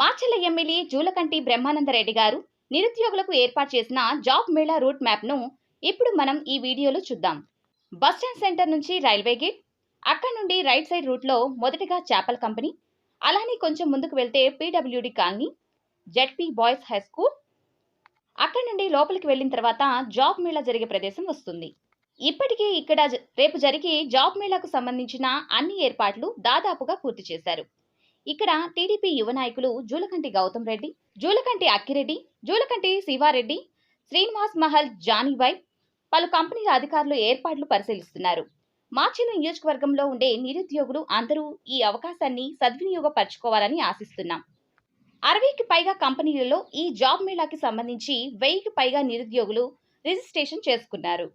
Macherla MLA Julakanti Brahmananda Reddy గారు నిరుద్యోగులకు ఏర్పాటు చేసిన జాబ్ మేళా రూట్ మ్యాప్ను ఇప్పుడు మనం ఈ వీడియోలో చూద్దాం. బస్టాండ్ సెంటర్ నుంచి రైల్వే గేట్ అక్కడ నుండి రైట్ సైడ్ రూట్లో మొదటగా చేపల కంపెనీ అలానే కొంచెం ముందుకు వెళ్తే PWD colony ZP boys high school అక్కడ నుండి లోపలికి వెళ్ళిన తర్వాత జాబ్ మేళా జరిగే ప్రదేశం వస్తుంది. ఇప్పటికే ఇక్కడ రేపు జరిగే జాబ్ మేళాకు సంబంధించిన అన్ని ఏర్పాట్లు దాదాపుగా పూర్తి చేశారు. ఇక్కడ టీడీపీ యువ నాయకులు జూలకంటి గౌతమ్ రెడ్డి జూలకంటి అక్కిరెడ్డి జూలకంటి శివారెడ్డి శ్రీనివాస్ మహల్ జానీబాయ్ పలు కంపెనీల అధికారులు ఏర్పాట్లు పరిశీలిస్తున్నారు. మార్చిలో నియోజకవర్గంలో ఉండే నిరుద్యోగులు అందరూ ఈ అవకాశాన్ని సద్వినియోగపరచుకోవాలని ఆశిస్తున్నాం. అరవైకి పైగా కంపెనీలలో ఈ జాబ్ మేళాకి సంబంధించి వెయ్యికి పైగా నిరుద్యోగులు రిజిస్ట్రేషన్ చేసుకున్నారు.